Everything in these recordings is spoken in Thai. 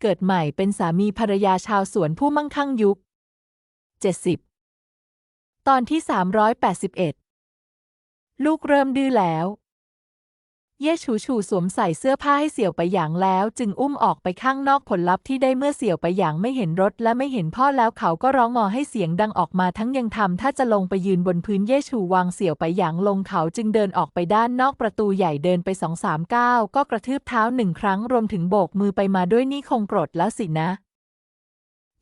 เกิดใหม่เป็นสามีภรรยาชาวสวนผู้มั่งคั่งยุค 70 ตอนที่ 381 ลูกเริ่มดื้อแล้ว เย่ฉูฉูสวมใส่เสื้อผ้าให้เสี่ยวไปหยางแล้ว จึงอุ้มออกไปข้างนอกผลลัพธ์ที่ได้เมื่อเสี่ยวไปหยางไม่เห็นรถและไม่เห็นพ่อแล้วเขาก็ร้องงอให้เสียงดังออกมาทั้งยังทำถ้าจะลงไปยืนบนพื้นเย่ฉูวางเสี่ยวไปหยางลงเขาจึงเดินออกไปด้านนอกประตูใหญ่เดินไปสองสามก้าวก็กระทืบเท้าหนึ่งครั้งรวมถึงโบกมือไปมาด้วยนี่คงโกรธแล้วสินะ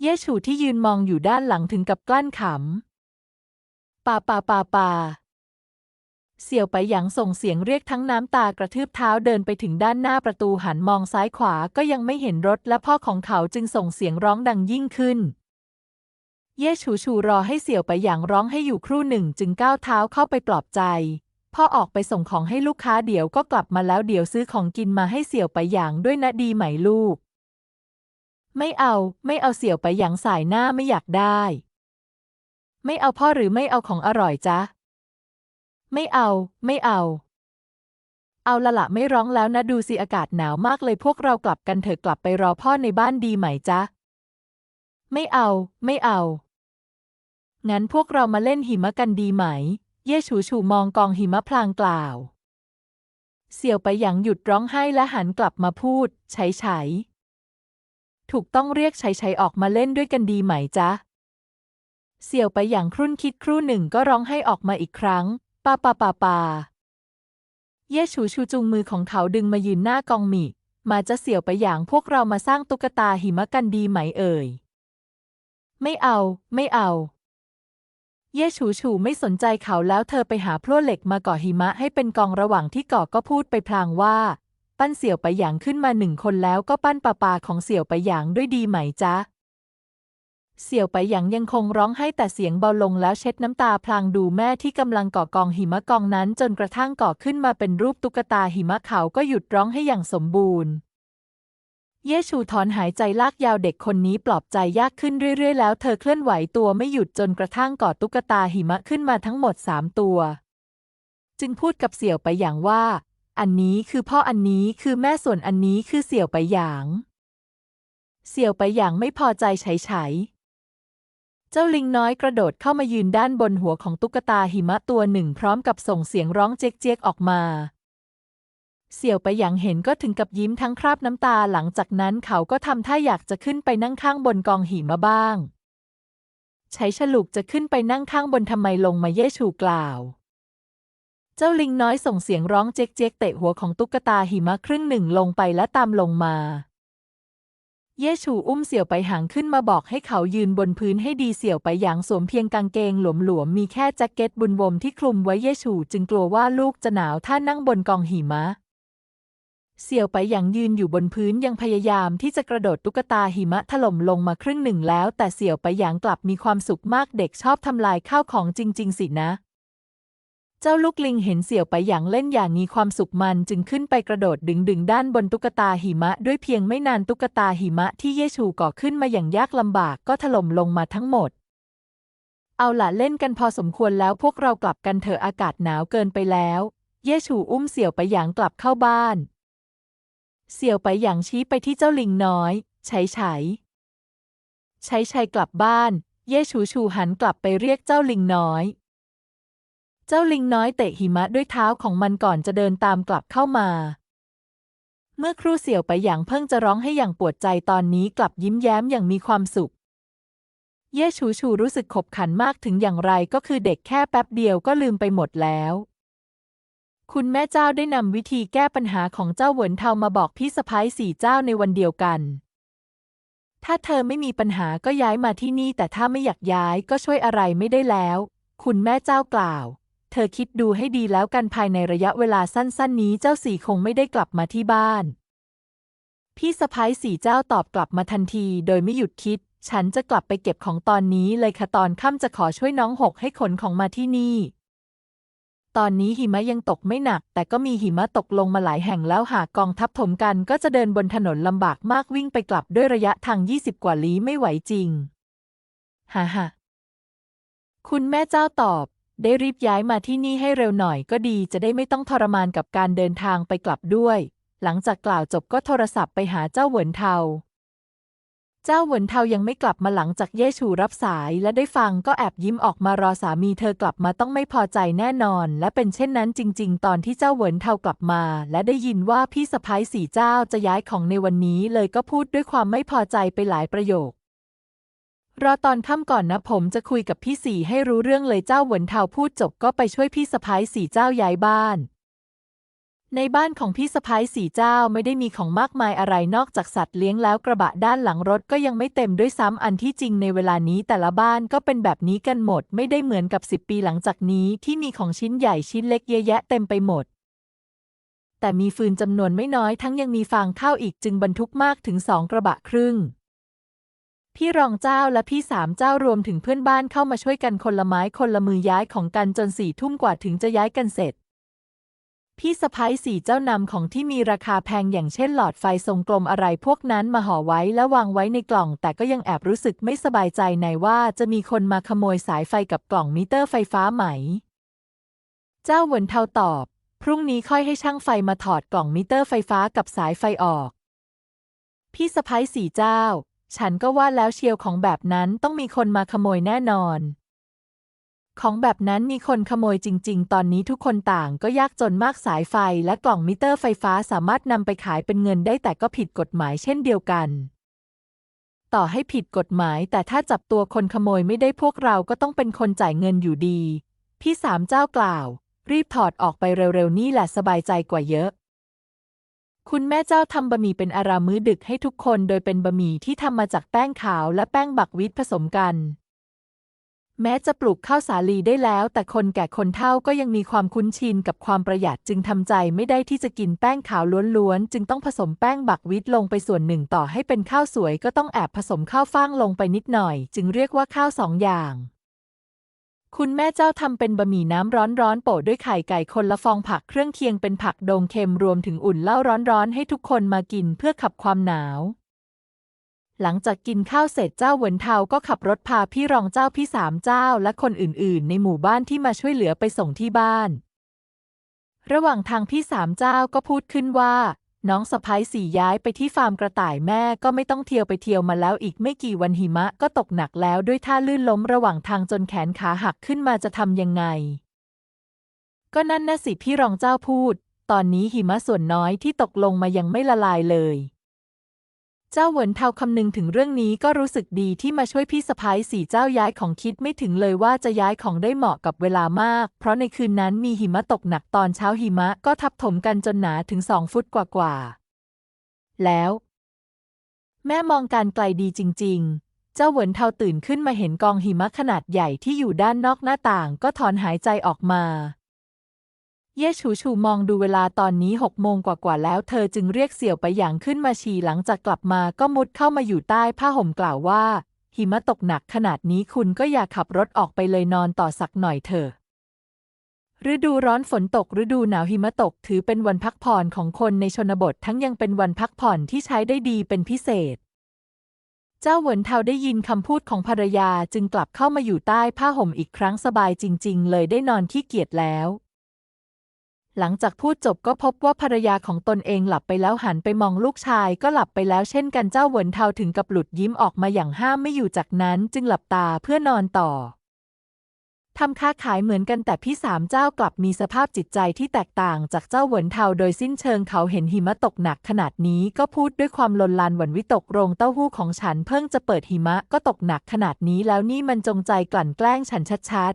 เย่ฉูที่ยืนมองอยู่ด้านหลังถึงกับกลั้นขำป่าป่าป่าปา เสี่ยวไปหยางส่งเสียงเรียกทั้งน้ำตากระทืบเท้าเดินไปถึงด้านหน้าประตูหันมองซ้ายขวาก็ยังไม่เห็นรถและพ่อของเขาจึงส่งเสียงร้องดังยิ่งขึ้น เย่ฉูฉูรอให้เสี่ยวไปหยางร้องให้อยู่ครู่หนึ่งจึงก้าวเท้าเข้าไปปลอบใจ พ่อออกไปส่งของให้ลูกค้าเดี๋ยวก็กลับมาแล้วเดี๋ยวซื้อของกินมาให้เสี่ยวไปหยางด้วยนะดีไหมลูก ไม่เอาไม่เอาเสี่ยวไปหยางสายหน้าไม่อยากได้ ไม่เอาพ่อหรือไม่เอาของอร่อยจ๊ะ ไม่เอา ไม่เอา เอาละละไม่ร้องแล้วนะดูสิอากาศหนาวมากเลยพวกเรากลับกันเถอะกลับไปรอพ่อในบ้านดีไหมจ๊ะ ไม่เอา ไม่เอา งั้นพวกเรามาเล่นหิมะกันดีไหม เย่ฉูฉูมองกองหิมะพลางกล่าว เสี่ยวไปหยังหยุดร้องไห้และหันกลับมาพูดไฉไฉถูกต้องเรียกไฉไฉออกมาเล่นด้วยกันดีไหมจ๊ะ เสี่ยวไปอย่างครุ่นคิดครู่หนึ่งก็ร้องไห้ออกมาอีกครั้ง ปาปาปาปา เย่ฉูชูจุงมือของเขาดึงมายืนหน้ากองหมี่มาจะเสี่ยวไปอย่างพวกเรามาสร้างตุ๊กตาหิมะกันดีไหมเอ่ย ไม่เอา ไม่เอา เย่ฉูฉูไม่สนใจเขาแล้วเธอไปหาพลั่วเหล็กมาก่อหิมะให้เป็นกองระหว่างที่ก่อก็พูดไปพลางว่า ปั้นเสี่ยวไปหยางขึ้นมาหนึ่งคนแล้วก็ปั้นปาปาของเสี่ยวไปหยางด้วยดีไหมจ๊ะ เสี่ยวไปหยางยังคงร้องไห้แต่เสียงเบาลงแล้วเช็ดน้ำตาพลางดูแม่ที่กำลังก่อกองหิมะกองนั้นจนกระทั่งก่อขึ้นมาเป็นรูปตุ๊กตาหิมะเขาก็หยุดร้องให้อย่างสมบูรณ์ เยชูถอนหายใจลากยาวเด็กคนนี้ปลอบใจยากขึ้นเรื่อยๆ แล้วเธอเคลื่อนไหวตัวไม่หยุดจนกระทั่งก่อตุ๊กตาหิมะขึ้นมาทั้งหมดสามตัว จึงพูดกับเสี่ยวไปอย่างว่า อันนี้คือพ่ออันนี้คือแม่ส่วนอันนี้คือเสี่ยวไปหยาง เสี่ยวไปหยางไม่พอใจไฉไฉ เจ้าลิงน้อยกระโดดเข้ามายืนด้านบนหัวของตุ๊กตาหิมะตัวหนึ่งพร้อมกับส่งเสียงร้องเจ๊กๆออกมา เสี่ยวไปหยางเห็นก็ถึงกับยิ้มทั้งคราบน้ำตาหลังจากนั้นเขาก็ทำท่าอยากจะขึ้นไปนั่งข้างบนกองหิมะบ้าง ใช้ฉลุกจะขึ้นไปนั่งข้างบนทำไมลงมาเย่ชูกล่าว เจ้าลิงน้อยส่งเสียงร้องเจ๊กๆเตะหัวของตุ๊กตาหิมะครึ่งหนึ่งลงไปและตามลงมา เย่ชูอุ้มเสี่ยวไปหางขึ้นมาบอกให้เขายืนบนพื้นให้ดีเสี่ยวไปหยางสวมเพียงกางเกงหลวมๆมีแค่แจ็คเก็ตบุญวมที่คลุมไว้เย่ชูจึงกลัวว่าลูกจะหนาวถ้านั่งบนกองหิมะ เสี่ยวไปหยางยืนอยู่บนพื้นยังพยายามที่จะกระโดดตุ๊กตาหิมะถล่มลงมาครึ่งหนึ่งแล้ว แต่เสี่ยวไปหยางกลับมีความสุขมากเด็กชอบทำลายข้าวของจริง ๆ สินะ เจ้าลูกลิงเห็นเสี่ยวไปหยางเล่นอย่างมีความสุขมันจึงขึ้นไปกระโดดดึงดึงด้านบนตุ๊กตาหิมะ ด้วยเพียงไม่นานตุ๊กตาหิมะที่เยชูก่อขึ้นมาอย่างยากลำบากก็ถล่มลงมาทั้งหมด เอาล่ะเล่นกันพอสมควรแล้วพวกเรากลับกันเถอะอากาศหนาวเกินไปแล้ว เยชูอุ้มเสี่ยวไปหยางกลับเข้าบ้าน เสี่ยวไปหยางชี้ไปที่เจ้าลิงน้อยใช้ไฉไฉไฉไฉกลับบ้าน เย่ชูชูหันกลับไปเรียกเจ้าลิงน้อย เจ้าลิงน้อยเตะหิมะด้วยเท้าของมันก่อนจะเดินตามกลับเข้ามา เมื่อครูเสี่ยวไปอย่างเพิ่งจะร้องให้อย่างปวดใจตอนนี้กลับยิ้มแย้มอย่างมีความสุข เย่ชูชูรู้สึกขบขันมากถึงอย่างไรก็คือเด็กแค่แป๊บเดียวก็ลืมไปหมดแล้วคุณแม่เจ้าได้นำวิธีแก้ปัญหาของเจ้าเหวินเทามาบอกพี่สะพ้ายสี่เจ้าในวันเดียวกัน ถ้าเธอไม่มีปัญหาก็ย้ายมาที่นี่แต่ถ้าไม่อยากย้ายก็ช่วยอะไรไม่ได้แล้ว คุณแม่เจ้ากล่าว ธอคิดดูให้ดีแล้วกันภายในระยะเวลาสั้น ๆ นี้เจ้าสี่คงไม่ได้กลับมาที่บ้าน พี่สะพ้ายสี่เจ้าตอบกลับมาทันทีโดยไม่หยุดคิด ฉันจะกลับไปเก็บของตอนนี้เลยค่ะตอนค่ำจะขอช่วยน้องหกให้ขนของมาที่นี่ ตอนนี้หิมะยังตกไม่หนัก แต่ก็มีหิมะตกลงมาหลายแห่งแล้วหากกองทัพถมกันก็จะเดินบนถนนลำบากมากวิ่งไปกลับด้วยระยะทาง 20 กว่าลี้ไม่ไหวจริง ฮ่าฮ่าคุณแม่เจ้าตอบ ได้รีบย้ายมาที่นี่ให้เร็วหน่อยก็ดีจะได้ไม่ต้องทรมานกับการเดินทางไปกลับด้วย หลังจากกล่าวจบก็โทรศัพท์ไปหาเจ้าเหวินเทา เจ้าเหวินเทายังไม่กลับมาหลังจากเย่ชูรับสายและได้ฟังก็แอบยิ้มออกมารอสามีเธอกลับมาต้องไม่พอใจแน่นอน และเป็นเช่นนั้นจริง ๆ ตอนที่เจ้าเหวินเทากลับมา และได้ยินว่าพี่สะพ้ายสีเจ้าจะย้ายของในวันนี้เลยก็พูดด้วยความไม่พอใจไปหลายประโยค รอตอนค่ำก่อนนะผมจะคุยกับพี่สีให้รู้เรื่องเลยเจ้าหวนเทาพูดจบก็ไปช่วยพี่สะพ้ายสีเจ้าย้ายบ้าน ในบ้านของพี่สะพ้ายสีเจ้าไม่ได้มีของมากมายอะไรนอกจากสัตว์เลี้ยงแล้วกระบะด้านหลังรถก็ยังไม่เต็มด้วยซ้ำอันที่จริงในเวลานี้แต่ละบ้านก็เป็นแบบนี้กันหมด ไม่ได้เหมือนกับสิบปีหลังจากนี้ที่มีของชิ้นใหญ่ชิ้นเล็กเยอะแยะเต็มไปหมดแต่มีฟืนจำนวนไม่น้อยทั้งยังมีฟางข้าวอีกจึงบรรทุกมากถึงสองกระบะครึ่ง พี่รองเจ้าและพี่สามเจ้ารวมถึงเพื่อนบ้านเข้ามาช่วยกันคนละไม้คนละมือย้ายของกันจนสี่ทุ่มกว่าถึงจะย้ายกันเสร็จ พี่สะพ้ายสี่เจ้านำของที่มีราคาแพงอย่างเช่นหลอดไฟทรงกลมอะไรพวกนั้นมาห่อไว้และวางไว้ในกล่อง แต่ก็ยังแอบรู้สึกไม่สบายใจในว่าจะมีคนมาขโมยสายไฟกับกล่องมิเตอร์ไฟฟ้าไหม เจ้าเหวินเทาตอบ พรุ่งนี้ค่อยให้ช่างไฟมาถอดกล่องมิเตอร์ไฟฟ้ากับสายไฟออก พี่สะพ้ายสี่เจ้า ฉันก็ว่าแล้วเชียวของแบบนั้นต้องมีคนมาขโมยแน่นอน ของแบบนั้นมีคนขโมยจริง ๆ ตอนนี้ทุกคนต่างก็ยากจนมากสายไฟและกล่องมิเตอร์ไฟฟ้าสามารถนำไปขายเป็นเงินได้แต่ก็ผิดกฎหมายเช่นเดียวกัน ต่อให้ผิดกฎหมาย แต่ถ้าจับตัวคนขโมยไม่ได้พวกเราก็ต้องเป็นคนจ่ายเงินอยู่ดี พี่สามเจ้ากล่าว รีบถอดออกไปเร็วๆนี่แหละสบายใจกว่าเยอะ คุณแม่เจ้าทำบะหมี่เป็นอารามื้อดึกให้ทุกคนโดยเป็นบะหมี่ที่ทำมาจากแป้งขาวและแป้งบักวิตผสมกัน แม้จะปลูกข้าวสาลีได้แล้ว แต่คนแก่คนเฒ่าก็ยังมีความคุ้นชินกับความประหยัดจึงทำใจไม่ได้ที่จะกินแป้งขาวล้วนๆ จึงต้องผสมแป้งบักวิตลงไปส่วนหนึ่งต่อให้เป็นข้าวสวยก็ต้องแอบผสมข้าวฟ่างลงไปนิดหน่อย จึงเรียกว่าข้าวสองอย่าง คุณแม่เจ้าทำเป็นบะหมี่น้ำร้อนๆโปะด้วยไข่ไก่คนละฟองผักเครื่องเคียงเป็นผักโดงเค็มรวมถึงอุ่นเหล้าร้อนๆ ให้ทุกคนมากินเพื่อขับความหนาว หลังจากกินข้าวเสร็จเจ้าเหวินเทาก็ขับรถพาพี่รองเจ้าพี่สามเจ้าและคนอื่นๆ ในหมู่บ้านที่มาช่วยเหลือไปส่งที่บ้าน ระหว่างทางพี่สามเจ้าก็พูดขึ้นว่า น้องสะพ้ายสี่ย้ายไปที่ฟาร์มกระต่ายแม่ก็ไม่ต้องเที่ยวไปเที่ยวมาแล้วอีกไม่กี่วันหิมะก็ตกหนักแล้วด้วยท่าลื่นล้มระหว่างทางจนแขนขาหักขึ้นมาจะทำยังไง ก็นั่นนะสิพี่รองเจ้าพูด ตอนนี้หิมะส่วนน้อยที่ตกลงมายังไม่ละลายเลย เจ้าเหวินเทาคำนึงถึงเรื่องนี้ก็รู้สึกดีที่มาช่วยพี่สะพ้ายสี่เจ้าย้ายของคิดไม่ถึงเลยว่าจะย้ายของได้เหมาะกับเวลามาก เพราะในคืนนั้นมีหิมะตกหนักตอนเช้าหิมะก็ทับถมกันจนหนาถึงสองฟุตกว่าๆ แล้ว แม่มองการไกลดีจริงๆเจ้าเหวินเทาตื่นขึ้นมาเห็นกองหิมะขนาดใหญ่ที่อยู่ด้านนอกหน้าต่างก็ถอนหายใจออกมา เย่ฉูฉูมองดูเวลาตอนนี้หกโมงกว่าๆแล้ว เธอจึงเรียกเสี่ยวไปหยางขึ้นมาฉี่หลังจากกลับมาก็มุดเข้ามาอยู่ใต้ผ้าห่มกล่าวว่า หิมะตกหนักขนาดนี้คุณก็อย่าขับรถออกไปเลยนอนต่อสักหน่อยเถอะฤดูร้อนฝนตกฤดูหนาวหิมะตกถือเป็นวันพักผ่อนของคนในชนบททั้งยังเป็นวันพักผ่อนที่ใช้ได้ดีเป็นพิเศษ เจ้าเหวินเทาได้ยินคำพูดของภรรยาจึงกลับเข้ามาอยู่ใต้ผ้าห่มอีกครั้งสบายจริง ๆ เลยได้นอนขี้เกียจแล้ว หลังจากพูดจบก็พบว่าภรรยาของตนเองหลับไปแล้วหันไปมองลูกชายก็หลับไปแล้วเช่นกันเจ้าเหวินเทาถึงกับหลุดยิ้มออกมาอย่างห้ามไม่อยู่จากนั้นจึงหลับตาเพื่อนอนต่อทำค้าขายเหมือนกันแต่พี่สามเจ้ากลับมีสภาพจิตใจที่แตกต่างจากเจ้าเหวินเทาโดยสิ้นเชิงเขาเห็นหิมะตกหนักขนาดนี้ก็พูดด้วยความลนลานหวั่นวิตกโรงเต้าหู้ของฉันเพิ่งจะเปิดหิมะก็ตกหนักขนาดนี้แล้วนี่มันจงใจกลั่นแกล้งฉันชัด